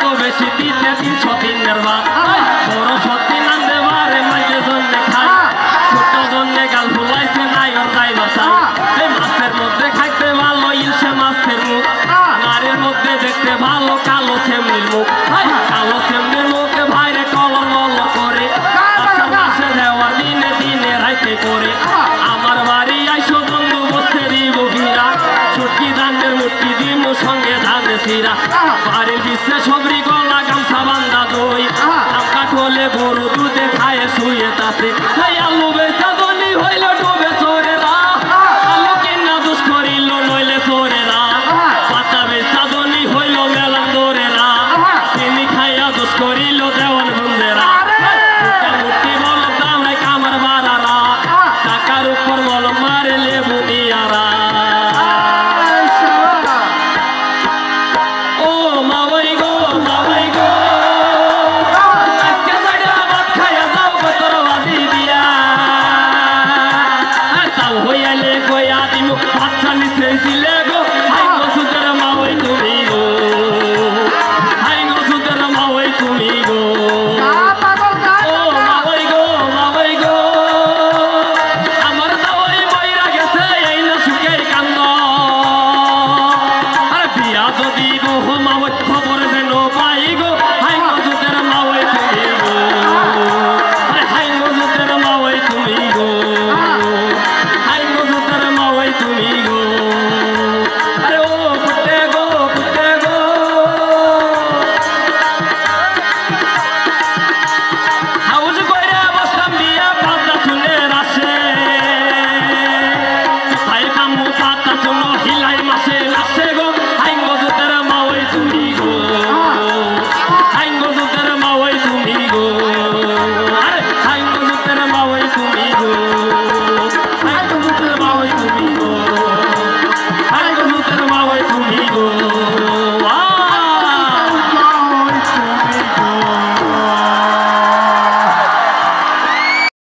তো বেশি দিতে তিনশো দিনের ভাত বড় সত্যি নাম দেবারে মাইকে জন্যে খায় ছোট জন্যে গাল ফুলাইছে নাই ওর তাই বাসা এই মাছের মধ্যে খাইতে ভালো ইলশে মাছের মুখ। নারীর মধ্যে দেখতে ভালো কালো সেমনির মুখ। কালো সেমনির মুখে ভাইরে কলর মল করে। আসার মাসে দেওয়ার দিনে দিনে রাইতে করে। চাষিরা পারে বিশ্বে সবরি গলা গামছা বান্দা দই। কাঠলে গরু দুধে খায় শুয়ে তাতে। খাই আলু